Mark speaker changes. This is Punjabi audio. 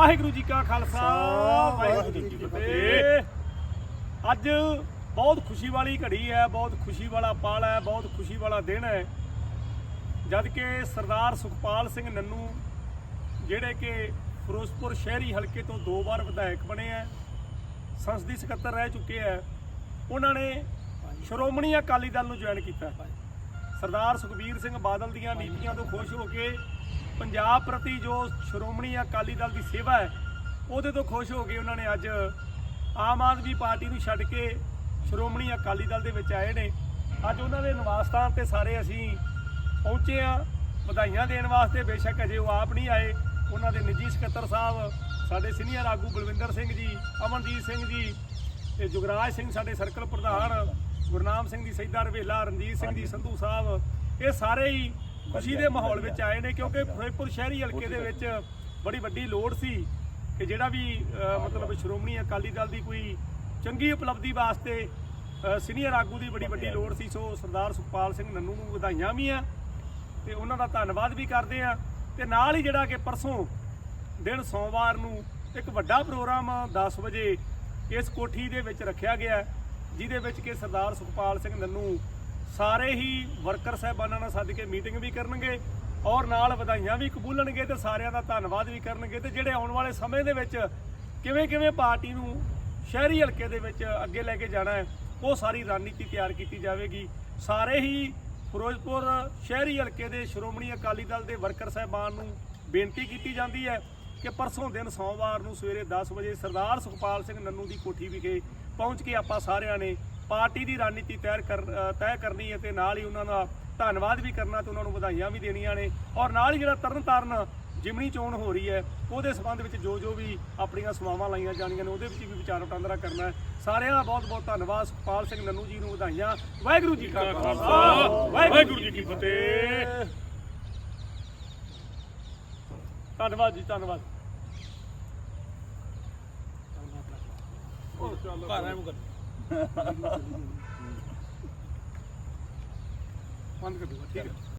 Speaker 1: ਵਾਹਿਗੁਰੂ ਜੀ ਕਾ ਖਾਲਸਾ ਵਾਹਿਗੁਰੂ ਜੀ ਕੀ ਫਤਿਹ। ਅੱਜ ਬਹੁਤ ਖੁਸ਼ੀ ਵਾਲੀ ਘੜੀ ਹੈ ਬਹੁਤ ਖੁਸ਼ੀ ਵਾਲਾ ਪਲ ਹੈ ਬਹੁਤ ਖੁਸ਼ੀ ਵਾਲਾ ਦਿਨ ਹੈ। ਜਦ ਕਿ ਸਰਦਾਰ ਸੁਖਪਾਲ ਸਿੰਘ ਨੰਨੂ ਜਿਹੜੇ ਕਿ ਫਿਰੋਜ਼ਪੁਰ ਸ਼ਹਿਰੀ ਹਲਕੇ ਤੋਂ ਦੋ ਵਾਰ ਵਿਧਾਇਕ ਬਣੇ ਹੈ ਸੰਸਦੀ ਸਕੱਤਰ ਰਹਿ ਚੁੱਕੇ ਹੈ ਉਹਨਾਂ ਨੇ ਸ਼੍ਰੋਮਣੀ ਅਕਾਲੀ ਦਲ ਨੂੰ ਜੁਆਇਨ ਕੀਤਾ। ਸਰਦਾਰ ਸੁਖਬੀਰ ਸਿੰਘ ਬਾਦਲ ਦੀਆਂ ਨੀਤੀਆਂ ਤੋਂ ਖੁਸ਼ ਹੋ ਕੇ ਪੰਜਾਬ ਪ੍ਰਤੀ ਜੋ ਸ਼੍ਰੋਮਣੀ ਅਕਾਲੀ ਦਲ ਦੀ ਸੇਵਾ ਹੈ ਉਹਦੇ ਤੋਂ ਖੁਸ਼ ਹੋ ਕੇ ਉਹਨਾਂ ਨੇ ਅੱਜ ਆਮ ਆਦਮੀ ਪਾਰਟੀ ਨੂੰ ਛੱਡ ਕੇ ਸ਼੍ਰੋਮਣੀ ਅਕਾਲੀ ਦਲ ਦੇ ਵਿੱਚ ਆਏ ਨੇ। ਅੱਜ ਉਹਨਾਂ ਦੇ ਨਿਵਾਸ ਸਥਾਨ ਤੇ ਸਾਰੇ ਅਸੀਂ ਪਹੁੰਚੇ ਆ ਵਧਾਈਆਂ ਦੇਣ ਵਾਸਤੇ ਬੇਸ਼ੱਕ ਅਜੇ ਉਹ ਆਪ ਨਹੀਂ ਆਏ। ਉਹਨਾਂ ਦੇ ਨਿੱਜੀ ਸਕੱਤਰ ਸਾਹਿਬ ਸਾਡੇ ਸੀਨੀਅਰ ਆਗੂ ਬਲਵਿੰਦਰ ਸਿੰਘ ਜੀ ਅਮਨਜੀਤ ਸਿੰਘ ਜੀ ਤੇ ਜੁਗਰਾਜ ਸਿੰਘ ਸਾਡੇ ਸਰਕਲ ਪ੍ਰਧਾਨ ਗੁਰਨਾਮ ਸਿੰਘ ਦੀ ਸੈਦਾ ਰਵੇਲਾ ਰਣਜੀਤ ਸਿੰਘ ਜੀ ਸੰਧੂ ਸਾਹਿਬ ਇਹ ਸਾਰੇ ਹੀ ਖੁਸ਼ੀ ਦੇ ਮਾਹੌਲ ਵਿੱਚ ਆਏ ਨੇ ਕਿਉਂਕਿ ਫਿਰੋਜ਼ਪੁਰ ਸ਼ਹਿਰੀ ਹਲਕੇ ਦੇ ਵਿੱਚ ਬੜੀ ਵੱਡੀ ਲੋੜ ਸੀ ਕਿ ਜਿਹੜਾ ਵੀ ਮਤਲਬ ਸ਼੍ਰੋਮਣੀ ਅਕਾਲੀ ਦਲ ਦੀ ਕੋਈ ਚੰਗੀ ਉਪਲਬਧੀ ਵਾਸਤੇ ਸੀਨੀਅਰ ਆਗੂ ਦੀ ਬੜੀ ਵੱਡੀ ਲੋੜ ਸੀ, ਸੋ ਸਰਦਾਰ ਸੁਖਪਾਲ ਸਿੰਘ ਨੰਨੂ ਨੂੰ ਵਧਾਈਆਂ ਵੀ ਆ ਤੇ ਉਹਨਾਂ ਦਾ ਧੰਨਵਾਦ ਵੀ ਕਰਦੇ ਆ ਤੇ ਨਾਲ ਹੀ ਜਿਹੜਾ ਕਿ ਪਰਸੋਂ ਦਿਨ ਸੋਮਵਾਰ ਨੂੰ ਇੱਕ ਵੱਡਾ ਪ੍ਰੋਗਰਾਮ 10 ਵਜੇ ਇਸ ਕੋਠੀ ਦੇ ਵਿੱਚ ਰੱਖਿਆ ਗਿਆ, ਜਿਹਦੇ ਵਿੱਚ ਕਿ ਸਰਦਾਰ ਸੁਖਪਾਲ ਸਿੰਘ ਨੰਨੂ ਸਾਰੇ ਹੀ ਵਰਕਰ ਸਾਹਿਬਾਨਾਂ ਨਾਲ ਸੱਦ ਕੇ ਮੀਟਿੰਗ ਵੀ ਕਰਨਗੇ ਔਰ ਨਾਲ ਵਧਾਈਆਂ ਵੀ ਕਬੂਲਣਗੇ ਤੇ ਸਾਰਿਆਂ ਦਾ ਧੰਨਵਾਦ ਵੀ ਕਰਨਗੇ ਤੇ ਜਿਹੜੇ ਆਉਣ ਵਾਲੇ ਸਮੇਂ ਦੇ ਵਿੱਚ ਕਿਵੇਂ ਕਿਵੇਂ ਪਾਰਟੀ ਨੂੰ ਸ਼ਹਿਰੀ ਹਲਕੇ ਦੇ ਵਿੱਚ ਅੱਗੇ ਲੈ ਕੇ ਜਾਣਾ ਹੈ, ਉਹ ਸਾਰੀ ਰਣਨੀਤੀ ਤਿਆਰ ਕੀਤੀ ਜਾਵੇਗੀ। ਸਾਰੇ ਹੀ ਫਿਰੋਜ਼ਪੁਰ ਸ਼ਹਿਰੀ ਹਲਕੇ ਦੇ ਸ਼੍ਰੋਮਣੀ ਅਕਾਲੀ ਦਲ ਦੇ ਵਰਕਰ ਸਾਹਿਬਾਨ ਨੂੰ ਬੇਨਤੀ ਕੀਤੀ ਜਾਂਦੀ ਹੈ ਕਿ ਪਰਸੋਂ ਦਿਨ ਸੋਮਵਾਰ ਨੂੰ ਸਵੇਰੇ 10 ਵਜੇ ਸਰਦਾਰ ਸੁਖਪਾਲ ਸਿੰਘ ਨੰਨੂ ਦੀ ਕੋਠੀ ਵਿਖੇ ਪਹੁੰਚ ਕੇ ਆਪਾਂ ਸਾਰਿਆਂ ਨੇ ਪਾਰਟੀ ਦੀ ਰਣਨੀਤੀ ਤੈਅ ਕਰ ਤੈਅ ਕਰਨੀ ਹੈ ਤੇ ਨਾਲ ਹੀ ਉਹਨਾਂ ਦਾ ਧੰਨਵਾਦ ਵੀ ਕਰਨਾ ਤੇ ਉਹਨਾਂ ਨੂੰ ਵਧਾਈਆਂ ਵੀ ਦੇਣੀਆਂ ਨੇ। ਔਰ ਨਾਲ ਹੀ ਜਿਹੜਾ ਤਰਨ ਤਾਰਨ ਜਿਮਣੀ ਚੋਣ ਹੋ ਰਹੀ ਹੈ ਉਹਦੇ ਸਬੰਧ ਵਿੱਚ ਜੋ ਜੋ ਵੀ ਆਪਣੀਆਂ ਸਮਾਵਾਂ ਲਾਈਆਂ ਜਾਣੀਆਂ ਨੇ ਉਹਦੇ ਵਿੱਚ ਵੀ ਵਿਚਾਰ ਵਟਾਂਦਰਾ ਕਰਨਾ ਹੈ। ਸਾਰਿਆਂ ਦਾ ਬਹੁਤ ਬਹੁਤ ਧੰਨਵਾਦ ਸੁਖਪਾਲ ਸਿੰਘ ਨੰਨੂ ਜੀ ਨੂੰ ਵਧਾਈਆਂ। ਵਾਹਿਗੁਰੂ ਜੀ ਕਾ ਖਾਲਸਾ। ਵਾਹਿਗੁਰੂ ਜੀ ਕੀ ਫਤਿਹ। ਧੰਨਵਾਦ ਜੀ ਧੰਨਵਾਦ।
Speaker 2: ਘਰ ਆਇਆ ਮੁਕਰ
Speaker 1: ਬੰਦ ਕਰ ਦੂੰਗਾ ਠੀਕ ਹੈ